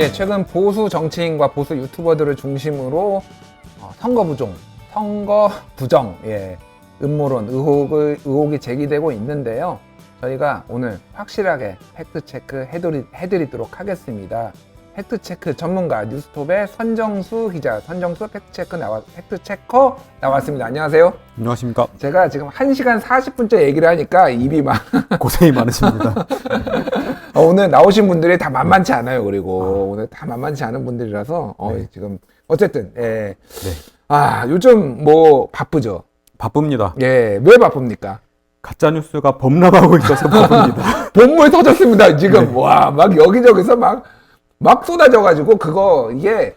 예, 최근 보수 정치인과 보수 유튜버들을 중심으로 어, 선거 부종, 선거 부정, 예, 음모론, 의혹을, 의혹이 제기되고 있는데요. 저희가 오늘 확실하게 팩트 체크 해드리, 해드리도록 하겠습니다. 팩트체크 전문가 뉴스톱의 선정수 기자, 선정수 팩트체크 나와, 팩트체커 나왔습니다. 안녕하세요. 안녕하십니까. 제가 지금 1시간 40분째 얘기를 하니까 입이 막 고생이 많으십니다. 어, 오늘 나오신 분들이 다 만만치 않아요. 그리고 오늘 다 만만치 않은 분들이라서 어, 네. 지금 어쨌든 예. 네. 아 요즘 뭐 바쁘죠. 바쁩니다. 예, 왜 바쁩니까? 가짜 뉴스가 범람하고 있어서 바쁩니다. 본물 터졌습니다. 지금 네. 와막 여기저기서 막 막 쏟아져가지고 그거 이게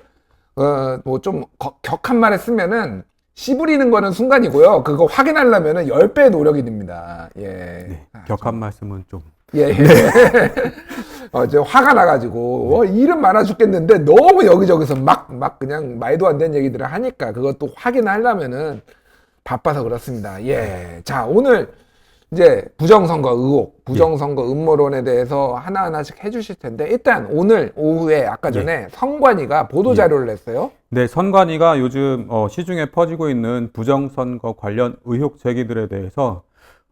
어 뭐 좀 격한 말에 쓰면은 씨 부리는 거는 순간이고요. 그거 확인하려면은 10배 노력이 듭니다. 예. 네, 아, 격한 말씀은 좀 예, 예. 어, 제 화가 나가지고, 어, 일은 많아 죽겠는데, 너무 여기저기서 막, 막 그냥 말도 안 되는 얘기들을 하니까, 그것도 확인하려면은 바빠서 그렇습니다. 예. 자, 오늘 이제 부정선거 의혹, 부정선거 음모론에 대해서 하나하나씩 해주실 텐데, 일단 오늘 오후에 아까 전에 성관이가 보도 자료를 냈어요. 네, 선관위가 요즘 어, 시중에 퍼지고 있는 부정선거 관련 의혹 제기들에 대해서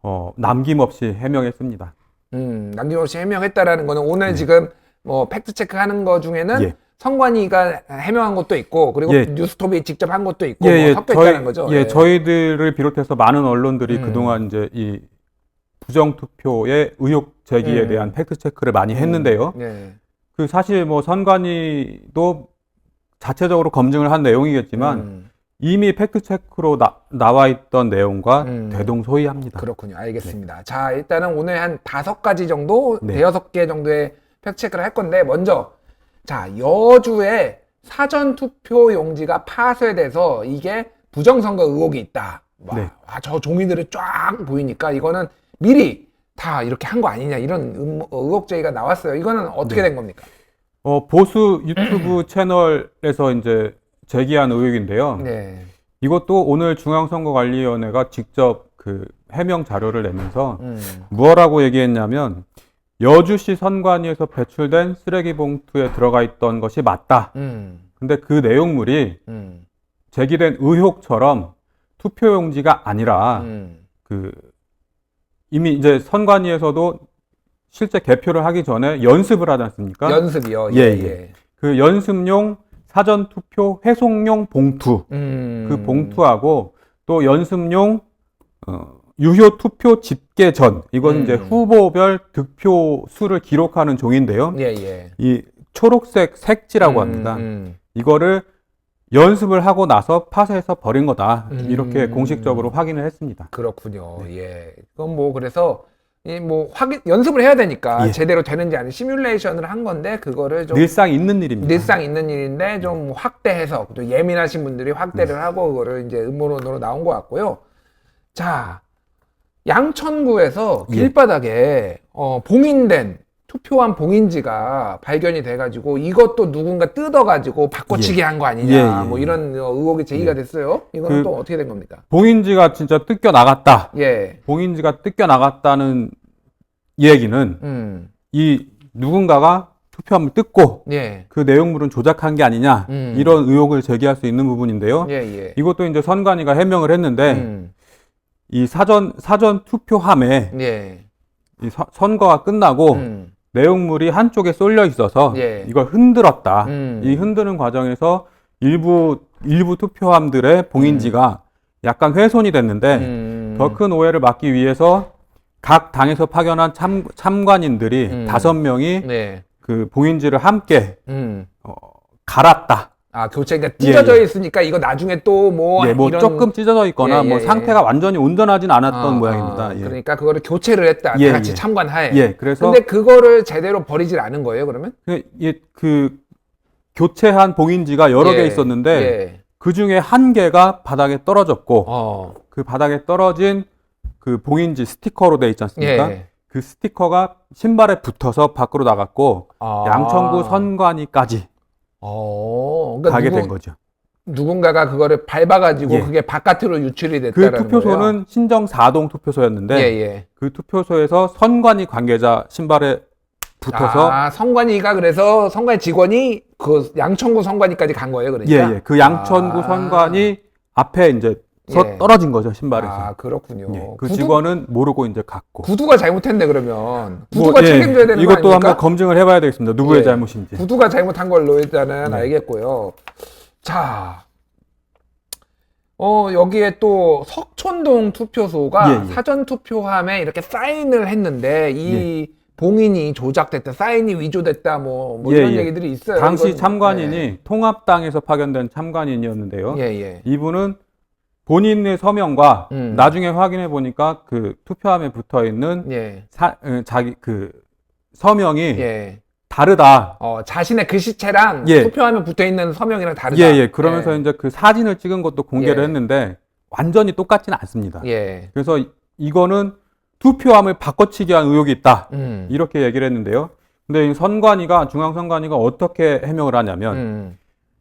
어, 남김없이 해명했습니다. 음, 남김없이 해명했다라는 거는 오늘 지금 뭐 팩트 체크 하는 거 중에는 네. 예. 성관이가 해명한 것도 있고 그리고 예. 뉴스톱이 직접 한 것도 있고 뭐 섞여 있다는 거죠. 예, 저희들을 비롯해서 많은 언론들이 음. 그동안 이제 이 부정투표의 의혹 제기에 음. 대한 팩트 체크를 많이 했는데요. 예. 그 사실 뭐 선관위도 자체적으로 검증을 한 내용이겠지만 음, 이미 팩트체크로 나, 나와 있던 내용과 음. 대동소이합니다. 그렇군요. 알겠습니다. 자, 일단은 오늘 한 다섯 가지 정도, 네. 대여섯 개 정도의 팩트체크를 할 건데, 먼저, 자, 여주에 사전투표 용지가 파쇄돼서 이게 부정선거 의혹이 있다. 와, 네. 아, 저 종이들이 쫙 보이니까 이거는 미리 다 이렇게 한 거 아니냐, 이런 음, 의혹 제기가 나왔어요. 이거는 어떻게 네. 된 겁니까? 어, 보수 유튜브 채널에서 이제 제기한 의혹인데요. 네. 이것도 오늘 중앙선거관리위원회가 직접 그 해명 자료를 내면서 음, 뭐라고 얘기했냐면 여주시 선관위에서 배출된 쓰레기 봉투에 들어가 있던 것이 맞다. 음, 근데 그 내용물이 음, 제기된 의혹처럼 투표용지가 아니라 음. 그 이미 이제 선관위에서도 실제 개표를 하기 전에 연습을 하지 않습니까? 연습이요. 예, 예. 그 연습용 사전 투표 회송용 봉투 음. 그 봉투하고 또 연습용 어, 유효 투표 집계 전 이건 음. 이제 후보별 득표 수를 기록하는 종인데요. 예, 예. 이 초록색 색지라고 음, 합니다. 음. 이거를 연습을 하고 나서 파쇄해서 버린 거다. 음. 이렇게 공식적으로 확인을 했습니다. 그렇군요. 네. 예. 그건 뭐 그래서 이 뭐 확인 연습을 해야 되니까 예. 제대로 되는지 아닌지 시뮬레이션을 한 건데 그거를 좀 늘상 있는 일입니다. 늘상 있는 일인데 좀 확대해서 또 예민하신 분들이 확대를 네. 하고 그거를 이제 음모론으로 나온 것 같고요. 자, 양천구에서 예. 길바닥에 어, 봉인된 투표한 봉인지가 발견이 돼가지고 이것도 누군가 뜯어가지고 바꿔치기 한거 아니냐 예, 예, 뭐 예. 이런 어, 의혹이 제기가 예. 됐어요. 이거는 그- 또 어떻게 된 겁니까? 봉인지가 진짜 뜯겨 나갔다. 예, 봉인지가 뜯겨 나갔다는 얘기는 음, 이 누군가가 투표함을 뜯고 예, 그 내용물은 조작한 게 아니냐 음. 이런 의혹을 제기할 수 있는 부분인데요. 예, 예. 이것도 이제 선관위가 해명을 했는데 음, 이 사전 사전 투표함에 예, 이 서- 선거가 끝나고 음, 내용물이 한쪽에 쏠려 있어서 예. 이걸 흔들었다. 음. 이 흔드는 과정에서 일부 일부 투표함들의 봉인지가 약간 훼손이 됐는데 음, 더큰 오해를 막기 위해서 각 당에서 파견한 참, 참관인들이 음. 다섯 명이 네, 그 봉인지를 함께 음. 어, 갈았다. 아 교체가 찢어져 있으니까 이거 나중에 또뭐 예, 뭐 이런 조금 찢어져 있거나 예, 예, 뭐 예. 상태가 완전히 온전하진 않았던 어, 모양입니다. 어, 예. 그러니까 그거를 교체를 했다. 예, 다 같이 예. 참관하에. 예, 그래서 근데 그거를 제대로 버리질 않은 거예요, 그러면? 그, 예, 그 교체한 봉인지가 여러 예, 개 있었는데 예. 그 중에 한 개가 바닥에 떨어졌고 어. 그 바닥에 떨어진 그 봉인지 스티커로 돼 있지 않습니까? 예. 그 스티커가 신발에 붙어서 밖으로 나갔고 아. 양천구 선관위까지 어. 그러니까 가게 누구, 된 거죠. 누군가가 그거를 밟아가지고 예. 그게 바깥으로 유출이 그 됐다는 투표소는 신정 4동 투표소였는데 거예요. 예, 예. 그 투표소에서 선관위 관계자 신발에 붙어서 아, 선관위가 그래서 선관위 직원이 그 양천구 선관위까지 간 거예요, 그러니까. 예, 예. 그 양천구 아. 선관이 앞에 이제 서 예. 떨어진 거죠, 신발에서. 아, 그렇군요. 예, 그 구두, 직원은 모르고 이제 갔고. 구두가 잘못했네 그러면. 뭐, 구두가 예, 책임져야 되는 거 이것도 아닙니까? 한번 검증을 해봐야 되겠습니다. 누구의 예. 잘못인지. 구두가 잘못한 걸로 일단은 네. 알겠고요. 자, 어 여기에 또 석촌동 투표소가 예, 예. 사전 투표함에 이렇게 사인을 했는데 이 봉인이 조작됐다, 사인이 위조됐다, 뭐, 뭐 예, 이런 예. 얘기들이 있어요. 당시 이건- 참관인이 통합당에서 파견된 참관인이었는데요. 예, 예. 이분은 본인의 서명과 음. 나중에 확인해 보니까 그 투표함에 붙어 있는 예, 사, 어, 자기 그 서명이 예. 다르다. 어, 자신의 글씨체랑 예. 투표함에 붙어 있는 서명이랑 다르다. 예, 예. 그러면서 이제 그 사진을 찍은 것도 공개를 예. 했는데 완전히 똑같지는 않습니다. 예. 그래서 이- 이거는 투표함을 바꿔치기 한 의혹이 있다. 음. 이렇게 얘기를 했는데요. 근데 이 선관위가 중앙선관위가 어떻게 해명을 하냐면 음.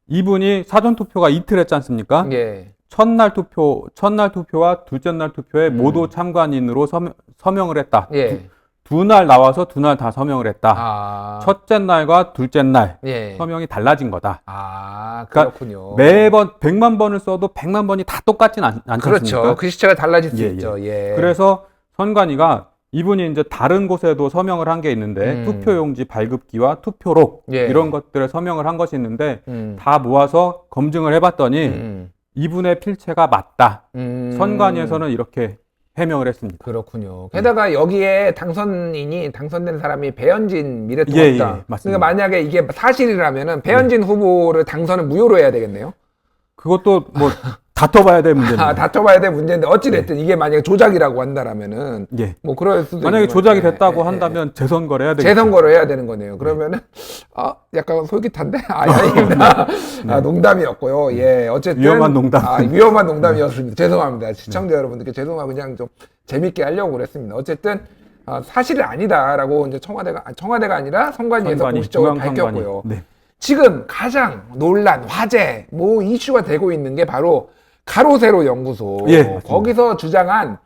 이분이 사전 투표가 이틀 했지 않습니까? 예. 첫날 투표, 첫날 투표와 둘째 날 투표에 음. 모두 참관인으로 서명, 서명을 했다. 예. 두 날 나와서 두 날 다 서명을 했다. 아. 첫째 날과 둘째 날 예. 서명이 달라진 거다. 아, 그러니까 그렇군요. 매번 100만 번을 써도 100만 번이 다 똑같진 않, 않지 그렇죠. 않습니까? 글씨체가 달라질 수 예, 있죠. 예. 그래서 선관위가 이분이 이제 다른 곳에도 서명을 한 게 있는데 음. 투표용지 발급기와 투표록 예. 이런 것들에 서명을 한 것이 있는데 음. 다 모아서 검증을 해봤더니 음. 이분의 필체가 맞다. 음. 선관위에서는 이렇게 해명을 했습니다. 그렇군요. 게다가 여기에 당선인이 당선된 사람이 배현진 미래통합당. 예, 예, 맞습니다. 그러니까 만약에 이게 사실이라면은 배현진 후보를 당선을 무효로 해야 되겠네요. 그것도 뭐 다퉈봐야 될 문제입니다. 아, 다퉈봐야 될 문제인데 어찌 됐든 이게 만약에 조작이라고 한다라면은 예. 뭐 그럴 수도 만약에 조작이 거죠. 됐다고 예, 예, 한다면 재선거를 해야 예. 되겠죠. 재선거를 해야 되는 거네요. 그러면은 아 약간 솔깃한데 아 아닙니다. 아, 농담이었고요. 예 어쨌든 위험한 농담. 아, 위험한 농담이었습니다. 죄송합니다. 시청자 여러분들께 죄송하고 그냥 좀 재밌게 하려고 그랬습니다. 어쨌든 아, 사실이 아니다라고 이제 청와대가 아, 청와대가 아니라 선관위에서 선관위, 공식적으로. 밝혔고요. 네. 지금 가장 논란, 화제, 뭐 이슈가 되고 있는 게 바로 가로세로 연구소. 예, 맞습니다. 거기서 주장한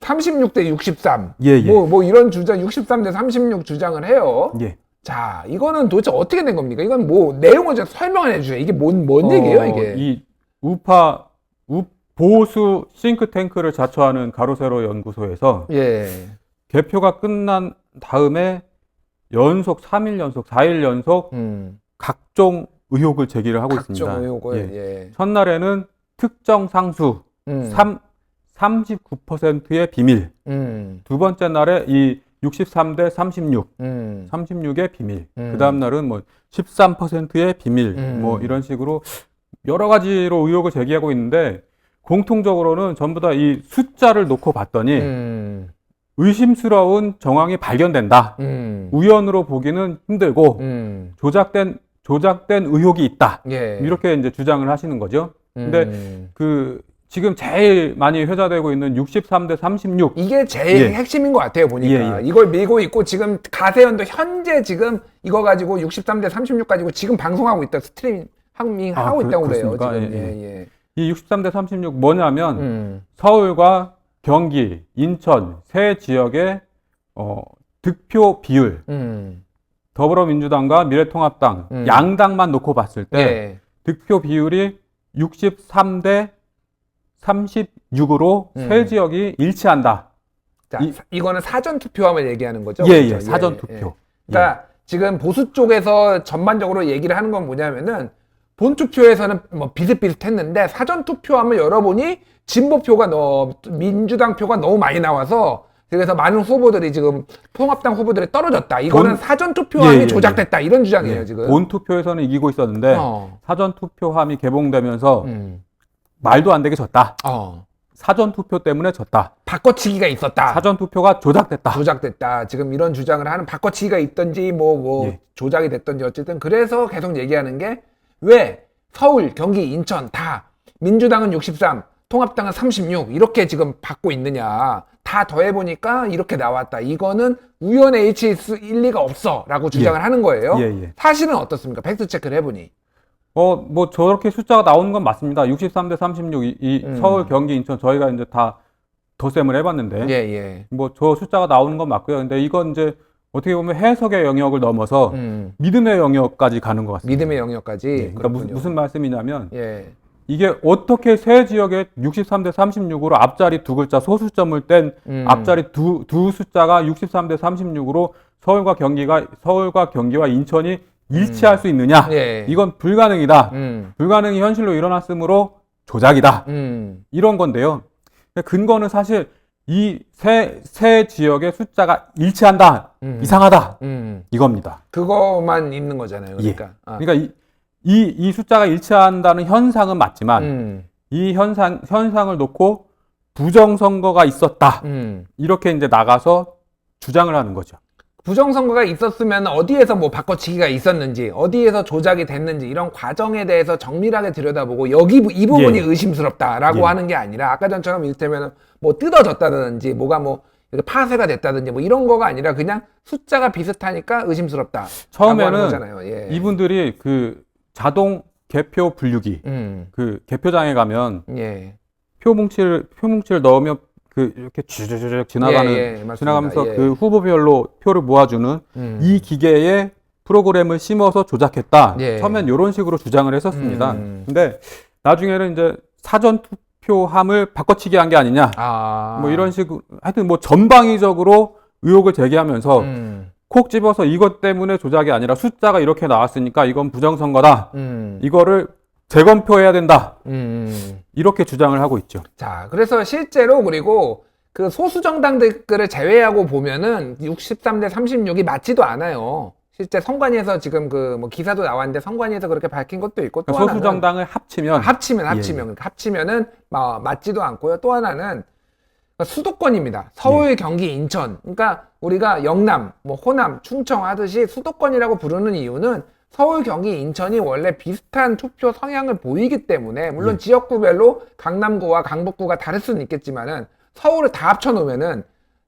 36대 63. 예, 예. 뭐, 뭐 이런 주장, 63대 36 주장을 해요. 예. 자, 이거는 도대체 어떻게 된 겁니까? 이건 뭐, 내용을 좀 설명을 해주세요. 이게 뭔, 뭔 얘기예요, 어, 이게? 이 우파 우, 보수 싱크탱크를 자처하는 가로세로 연구소에서 예. 개표가 끝난 다음에 연속 3일 연속, 4일 연속 음. 각종 의혹을 제기를 하고 있습니다. 각종 의혹을, 예. 예. 첫날에는 특정 상수 음. 3, 39%의 비밀. 음. 두 번째 날에 이 63대 36, 음. 36의 비밀. 음. 그 다음 날은 뭐 13%의 비밀. 음. 뭐 이런 식으로 여러 가지로 의혹을 제기하고 있는데 공통적으로는 전부 다 이 숫자를 놓고 봤더니 음. 의심스러운 정황이 발견된다. 음. 우연으로 보기는 힘들고 음. 조작된 조작된 의혹이 있다. 예. 이렇게 이제 주장을 하시는 거죠. 근데 음. 그 지금 제일 많이 회자되고 있는 63대 36. 이게 제일 예. 핵심인 것 같아요, 보니까. 예, 예. 이걸 밀고 있고, 지금 가세연도 현재 지금 이거 가지고 63대 36 가지고 지금 방송하고 있다, 스트리밍 아, 하고 그- 있다고 그래요? 지금. 예, 예, 예. 이 63대 36 뭐냐면 음. 서울과 경기, 인천 세 지역의 어, 득표 비율 음. 더불어민주당과 미래통합당 음. 양당만 놓고 봤을 때 예. 득표 비율이 63대 36으로 음. 세 지역이 일치한다. 자, 이- 사- 이거는 사전 투표함을 얘기하는 거죠? 예, 그렇죠? 예, 사전 예, 투표. 예. 그러니까 지금 보수 쪽에서 전반적으로 얘기를 하는 건 뭐냐면은 본 투표에서는 뭐 비슷비슷했는데 사전 투표함을 열어보니 진보 표가 너 민주당 표가 너무 많이 나와서 그래서 많은 후보들이 지금 통합당 후보들이 떨어졌다. 이거는 본- 사전 투표함이 예, 예, 조작됐다. 이런 주장이에요 예, 지금. 본 투표에서는 이기고 있었는데 어. 사전 투표함이 개봉되면서 음. 말도 안 되게 졌다. 어. 사전 투표 때문에 졌다. 바꿔치기가 있었다. 사전 투표가 조작됐다. 조작됐다. 지금 이런 주장을 하는 바꿔치기가 있던지 뭐뭐 예. 조작이 됐던지 어쨌든 그래서 계속 얘기하는 게 왜 서울, 경기, 인천 다 민주당은 63, 통합당은 36 이렇게 지금 받고 있느냐. 다 더해 보니까 이렇게 나왔다. 이거는 우연의 일치일 수 일리가 없어 라고 주장을 하는 거예요. 예, 예. 사실은 어떻습니까? 팩트 체크를 해보니. 어, 뭐 저렇게 숫자가 나오는 건 맞습니다. 63대 36, 이, 이 음. 서울, 경기, 인천 저희가 이제 다 덧셈을 해봤는데 예, 예. 뭐저 숫자가 나오는 건 맞고요. 근데 이건 이제 어떻게 보면 해석의 영역을 넘어서 음. 믿음의 영역까지 가는 것 같습니다. 믿음의 영역까지. 네, 그러니까 무슨. 무슨 말씀이냐면 예. 이게 어떻게 세 지역에 63대 36으로 앞자리 두 글자 소수점을 뗀 음. 앞자리 두, 두 숫자가 63대 36으로 서울과 경기가 서울과 경기와 인천이 일치할 수 있느냐? 예. 이건 불가능이다. 음. 불가능이 현실로 일어났으므로 조작이다. 음. 이런 건데요. 근거는 사실 이세세 지역의 숫자가 일치한다. 음. 이상하다. 음. 이겁니다. 그거만 있는 거잖아요. 그러니까. 아. 그러니까 이, 이, 이 숫자가 일치한다는 현상은 맞지만 음. 이 현상 현상을 놓고 부정선거가 있었다. 음. 이렇게 이제 나가서 주장을 하는 거죠. 부정선거가 있었으면 어디에서 뭐 바꿔치기가 있었는지, 어디에서 조작이 됐는지 이런 과정에 대해서 정밀하게 들여다보고 여기 부- 이 부분이 예. 의심스럽다라고 예. 하는 게 아니라 아까 전처럼 이를테면 뭐 뜯어졌다든지 뭐가 뭐 파쇄가 됐다든지 뭐 이런 거가 아니라 그냥 숫자가 비슷하니까 의심스럽다. 처음에는. 예. 이분들이 그 자동 개표 분류기 음. 그 개표장에 가면 예. 표 뭉치를 표 뭉치를 넣으면 그 이렇게 주르륵 지나가는 예, 예. 지나가면서 예. 그 후보별로 표를 모아주는 음. 이 기계에 프로그램을 심어서 조작했다. 예. 처음엔 이런 식으로 주장을 했었습니다. 음. 근데 나중에는 이제 사전 투표함을 바꿔치기 한 게 아니냐. 아. 뭐 이런 식으로 하여튼 뭐 전방위적으로 의혹을 제기하면서 음. 콕 집어서 이것 때문에 조작이 아니라 숫자가 이렇게 나왔으니까 이건 부정선거다. 음. 이거를 재검표해야 된다. 음. 이렇게 주장을 하고 있죠. 자, 그래서 실제로 그리고 그 소수 정당들을 제외하고 보면은 63대 36이 맞지도 않아요. 실제 선관위에서 지금 그 뭐 기사도 나왔는데 선관위에서 그렇게 밝힌 것도 있고 또 그러니까 하나는 소수 정당을 합치면 합치면 예, 합치면 그러니까 합치면은 마- 맞지도 않고요. 또 하나는 수도권입니다. 서울, 예. 경기, 인천. 그러니까 우리가 영남, 뭐 호남, 충청 하듯이 수도권이라고 부르는 이유는 서울, 경기, 인천이 원래 비슷한 투표 성향을 보이기 때문에 물론 예. 지역구별로 강남구와 강북구가 다를 수는 있겠지만은 서울을 다 합쳐 놓으면은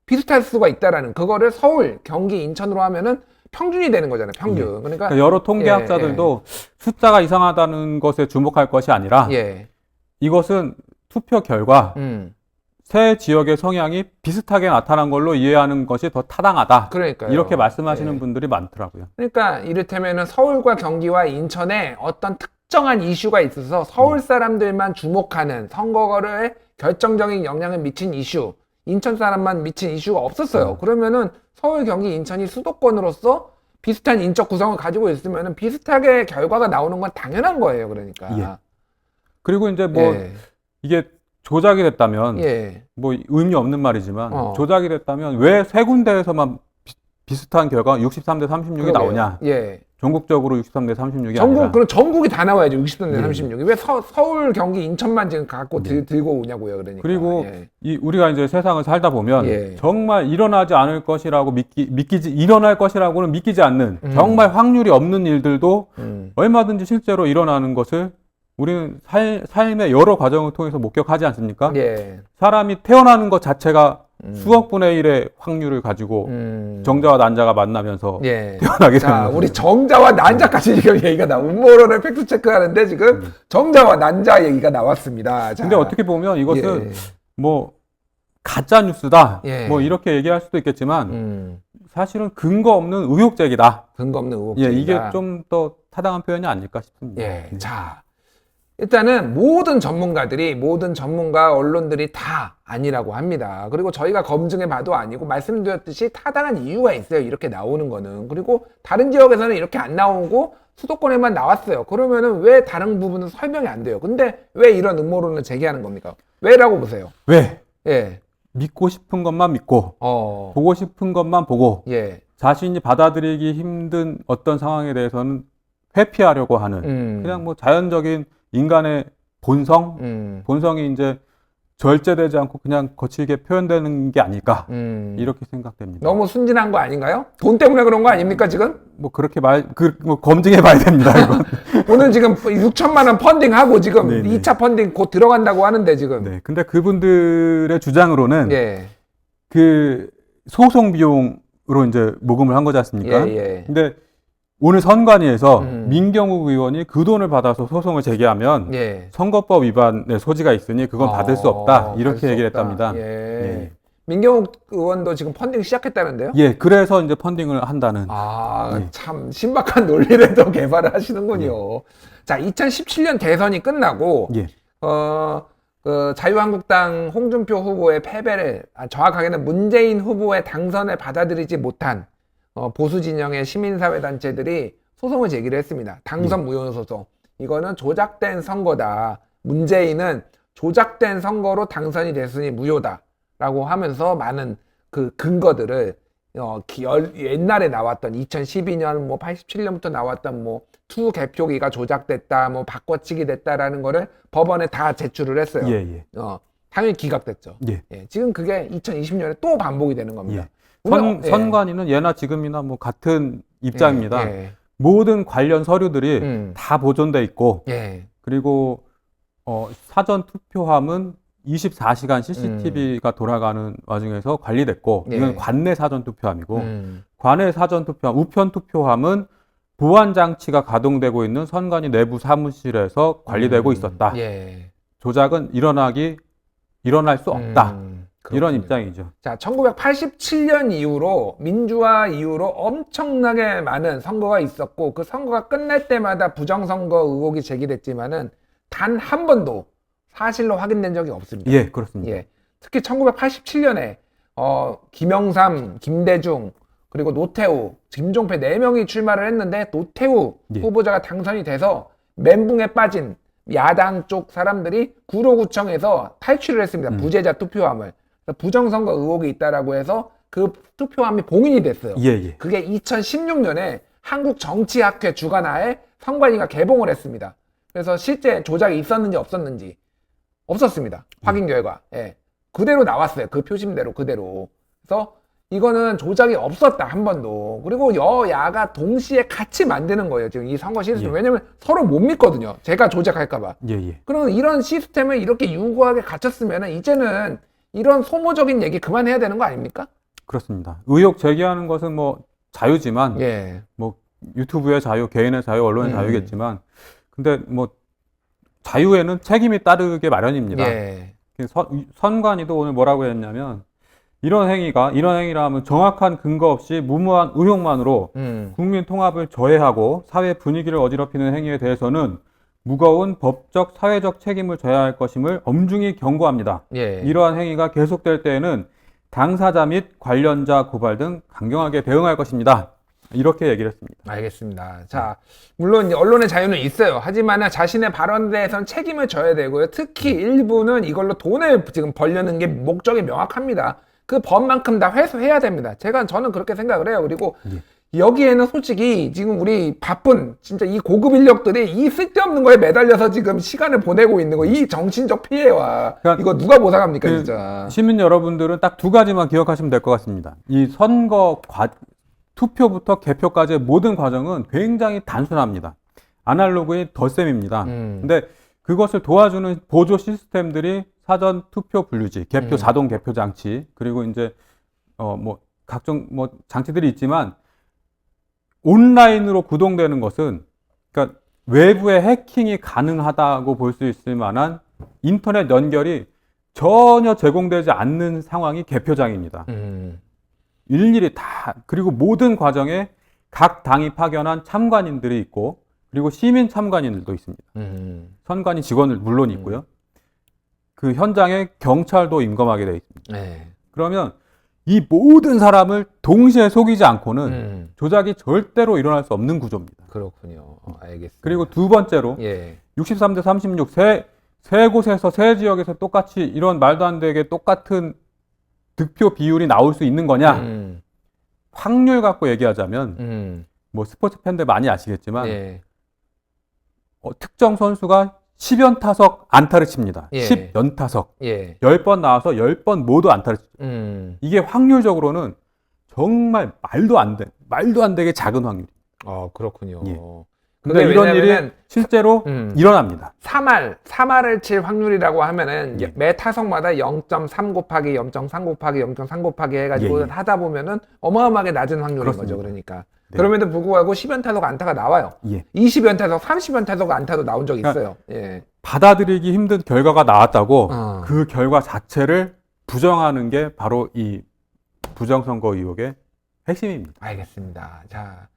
비슷할 수가 있다라는 그거를 서울, 경기, 인천으로 하면은 평균이 되는 거잖아요. 평균. 그러니까 그러니까 여러 통계학자들도 숫자가 이상하다는 것에 주목할 것이 아니라 예. 이것은 투표 결과 음. 세 지역의 성향이 비슷하게 나타난 걸로 이해하는 것이 더 타당하다. 그러니까요. 이렇게 말씀하시는 예. 분들이 많더라고요. 그러니까 이를테면은 서울과 경기와 인천에 어떤 특정한 이슈가 있어서 서울 사람들만 주목하는 선거를 결정적인 영향을 미친 이슈, 인천 사람만 미친 이슈가 없었어요. 그러면은 서울, 경기, 인천이 수도권으로서 비슷한 인적 구성을 가지고 있으면은 비슷하게 결과가 나오는 건 당연한 거예요. 그러니까. 예. 그리고 이제 뭐 예. 이게 조작이 됐다면 예. 뭐 의미 없는 말이지만 어. 조작이 됐다면 왜 세 군데에서만 비, 슷한 결과 63대 36이 그러게요. 나오냐? 예. 전국적으로 63대 36이 전국, 아니라 그럼 전국이 다 나와야죠. 60대 예. 36이. 왜 서, 서울, 경기, 인천만 지금 갖고 들, 들고 오냐고요. 그러니까. 그리고 예. 이 우리가 이제 세상을 살다 보면 예. 정말 일어나지 않을 것이라고 믿기 믿기지 일어날 것이라고는 믿기지 않는 음. 정말 확률이 없는 일들도 음. 얼마든지 실제로 일어나는 것을 우리는 살, 삶의 여러 과정을 통해서 목격하지 않습니까? 예. 사람이 태어나는 것 자체가 음. 수억 분의 일의 확률을 가지고 음. 정자와 난자가 만나면서 예. 태어나게 되는 자, 거죠. 우리 정자와 난자까지 지금 얘기가 나. 음모론을 팩트 체크하는데 지금 정자와 난자 얘기가 나왔습니다. 자, 음. 근데 어떻게 보면 이것은 예. 뭐 가짜 뉴스다. 예. 뭐 이렇게 얘기할 수도 있겠지만 음, 사실은 근거 없는 의혹 제기다. 근거 없는 의혹. 예, 이게 좀 더 타당한 표현이 아닐까 싶습니다. 예. 자, 일단은 모든 전문가들이 모든 전문가 언론들이 다 아니라고 합니다. 그리고 저희가 검증해 봐도 아니고 말씀드렸듯이 타당한 이유가 있어요. 이렇게 나오는 거는. 그리고 다른 지역에서는 이렇게 안 나오고 수도권에만 나왔어요. 그러면은 왜 다른 부분은 설명이 안 돼요? 근데 왜 이런 음모론을 제기하는 겁니까? 왜라고 보세요? 왜 예. 믿고 싶은 것만 믿고 어. 보고 싶은 것만 보고 예. 자신이 받아들이기 힘든 어떤 상황에 대해서는 회피하려고 하는 음. 그냥 뭐 자연적인 인간의 본성, 음. 본성이 이제 절제되지 않고 그냥 거칠게 표현되는 게 아닐까 음. 이렇게 생각됩니다. 너무 순진한 거 아닌가요? 돈 때문에 그런 거 아닙니까, 지금? 뭐 그렇게 말, 그, 뭐 검증해 봐야 됩니다. 이건. 오늘 지금 6천만 원 펀딩하고 지금 네네. 2차 펀딩 곧 들어간다고 하는데 지금. 네, 근데 그분들의 주장으로는 예. 그 소송 비용으로 이제 모금을 한 거지 않습니까? 예, 예. 근데 오늘 선관위에서 음. 민경욱 의원이 그 돈을 받아서 소송을 제기하면 예. 선거법 위반의 소지가 있으니 그건 받을 수 없다 어, 이렇게 얘기를 없다. 했답니다. 예. 예. 민경욱 의원도 지금 펀딩 시작했다는데요? 예, 그래서 이제 펀딩을 한다는. 아, 예. 참 신박한 논리를 또 개발을 하시는군요. 자, 2017년 대선이 끝나고 예. 어, 그 자유한국당 홍준표 후보의 패배를 아, 정확하게는 문재인 후보의 당선을 받아들이지 못한 어, 보수 진영의 시민사회 단체들이 소송을 제기를 했습니다. 당선 무효 소송. 이거는 조작된 선거다. 문재인은 조작된 선거로 당선이 됐으니 무효다라고 하면서 많은 그 근거들을 어, 기- 열- 옛날에 나왔던 2012년 뭐 87년부터 나왔던 뭐 투 개표기가 조작됐다, 뭐 바꿔치기 됐다라는 거를 법원에 다 제출을 했어요. 예, 예. 어, 당연히 기각됐죠. 예. 예, 지금 그게 2020년에 또 반복이 되는 겁니다. 예. 선, 예. 선관위는 예나 지금이나 뭐 같은 입장입니다. 예, 모든 관련 서류들이 음. 다 보존돼 있고 예. 그리고 어, 사전 투표함은 24시간 CCTV가 돌아가는 와중에서 관리됐고 예. 이건 관내 사전 투표함이고 음. 관내 사전 투표함, 우편 투표함은 보안 장치가 가동되고 있는 선관위 내부 사무실에서 관리되고 음. 있었다. 예. 조작은 일어나기 일어날 수 없다. 음, 이런. 입장이죠. 자, 1987년 이후로 민주화 이후로 엄청나게 많은 선거가 있었고 그 선거가 끝날 때마다 부정선거 의혹이 제기됐지만은 단 한 번도 사실로 확인된 적이 없습니다. 예, 그렇습니다. 예. 특히 1987년에 어, 김영삼, 김대중, 그리고 노태우, 김종패 네 명이 출마를 했는데 노태우 예. 후보자가 당선이 돼서 멘붕에 빠진 야당 쪽 사람들이 구로구청에서 탈취를 했습니다. 음. 부재자 투표함을. 그래서 부정선거 의혹이 있다라고 해서 그 투표함이 봉인이 됐어요. 예, 예. 그게 2016년에 한국정치학회 주관하에 선관위가 개봉을 했습니다. 그래서 실제 조작이 있었는지 없었는지 없었습니다. 확인 결과. 예. 그대로 나왔어요. 그 표심대로 그대로. 그래서 이거는 조작이 없었다 한 번도. 그리고 여야가 동시에 같이 만드는 거예요. 지금 이 선거 시스템. 예. 왜냐면 서로 못 믿거든요. 제가 조작할까 봐. 예, 예. 그러면 이런 시스템을 이렇게 유구하게 갖췄으면 이제는 이런 소모적인 얘기 그만해야 되는 거 아닙니까? 그렇습니다. 의혹 제기하는 것은 뭐 자유지만 예. 뭐 유튜브의 자유, 개인의 자유, 언론의 음. 자유겠지만 근데 뭐 자유에는 책임이 따르게 마련입니다. 예. 선, 선관위도 오늘 뭐라고 했냐면 이런 행위가 이런 행위라 하면 정확한 근거 없이 무모한 의혹만으로 음. 국민 통합을 저해하고 사회 분위기를 어지럽히는 행위에 대해서는 무거운 법적 사회적 책임을 져야 할 것임을 엄중히 경고합니다. 예. 이러한 행위가 계속될 때에는 당사자 및 관련자 고발 등 강경하게 대응할 것입니다. 이렇게 얘기를 했습니다. 알겠습니다. 자, 물론 언론의 자유는 있어요. 하지만 자신의 발언에 대해서는 책임을 져야 되고요. 특히 일부는 이걸로 돈을 지금 벌려는 게 목적이 명확합니다. 그 법만큼 다 회수해야 됩니다. 제가 저는 그렇게 생각을 해요. 그리고 여기에는 솔직히 지금 우리 바쁜 진짜 이 고급 인력들이 이 쓸데없는 거에 매달려서 지금 시간을 보내고 있는 거, 이 정신적 피해와 그러니까 이거 누가 보상합니까, 그 진짜. 시민 여러분들은 딱 두 가지만 기억하시면 될 것 같습니다. 이 선거 과, 투표부터 개표까지의 모든 과정은 굉장히 단순합니다. 아날로그의 덧셈입니다. 음. 근데 그것을 도와주는 보조 시스템들이 사전 투표 분류지, 개표 음. 자동 개표 장치, 그리고 이제 어 뭐 각종 뭐 장치들이 있지만 온라인으로 구동되는 것은 그러니까 외부의 해킹이 가능하다고 볼 수 있을 만한 인터넷 연결이 전혀 제공되지 않는 상황이 개표장입니다. 음. 일일이 다 그리고 모든 과정에 각 당이 파견한 참관인들이 있고 그리고 시민 참관인들도 있습니다. 음. 선관위 직원들 물론 있고요. 그 현장에 경찰도 임검하게 되어 있습니다. 네. 그러면 이 모든 사람을 동시에 속이지 않고는 음. 조작이 절대로 일어날 수 없는 구조입니다. 그렇군요. 어, 알겠습니다. 그리고 두 번째로 예. 63대 36 세, 세 곳에서 세 지역에서 똑같이 이런 말도 안 되게 똑같은 득표 비율이 나올 수 있는 거냐? 음. 확률 갖고 얘기하자면 음. 뭐 스포츠 팬들 많이 아시겠지만 예. 어, 특정 선수가 10연타석 안타를 칩니다. 예. 10연타석. 예. 10번 나와서 10번 모두 안타를 칩니다. 음. 이게 확률적으로는 정말 말도 안 돼. 말도 안 되게 작은 확률. 어, 그렇군요. 예. 그게 근데 이런 일이 왜냐면은 실제로 음. 일어납니다. 3할, 3할을 칠 확률이라고 하면은 예. 매 타석마다 0.3 곱하기 0.3 곱하기 0.3 곱하기 해가지고 예, 예. 하다 보면은 어마어마하게 낮은 확률인 그렇습니다. 거죠. 그러니까. 네. 그럼에도 불구하고 10연타석 안타가 나와요. 예. 20연타석, 30연타석 안타도 나온 적이 그러니까 있어요. 예. 받아들이기 힘든 결과가 나왔다고 어. 그 결과 자체를 부정하는 게 바로 이 부정선거 의혹의 핵심입니다. 알겠습니다. 자,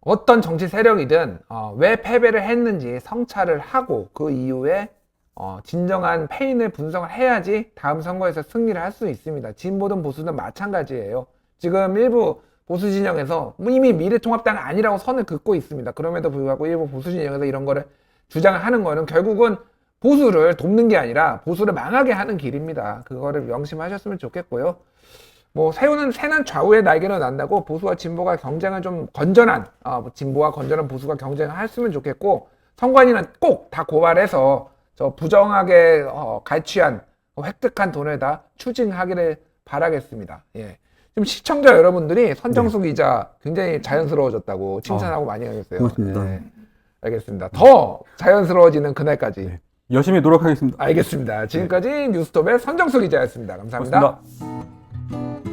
어떤 정치 세력이든 어, 왜 패배를 했는지 성찰을 하고 그 이후에 어, 진정한 패인을 분석을 해야지 다음 선거에서 승리를 할 수 있습니다. 진보든 보수든 마찬가지예요. 지금 일부 보수 진영에서 뭐 이미 미래통합당은 아니라고 선을 긋고 있습니다. 그럼에도 불구하고 일부 보수 진영에서 이런 거를 주장을 하는 거는 결국은 보수를 돕는 게 아니라 보수를 망하게 하는 길입니다. 그거를 명심하셨으면 좋겠고요. 뭐 새우는 새는 좌우의 날개로 난다고 보수와 진보가 경쟁을 좀 건전한 어, 뭐 진보와 건전한 보수가 경쟁을 했으면 좋겠고 선관위는 꼭 다 고발해서 저 부정하게 어, 갈취한 획득한 돈을 다 추징하기를 바라겠습니다. 예. 지금 시청자 여러분들이 선정수 기자 굉장히 자연스러워졌다고 칭찬하고 많이 하셨어요. 고맙습니다. 예. 알겠습니다. 더 자연스러워지는 그날까지. 열심히 노력하겠습니다. 알겠습니다. 지금까지 뉴스톱의 선정수 기자였습니다 감사합니다. 고맙습니다.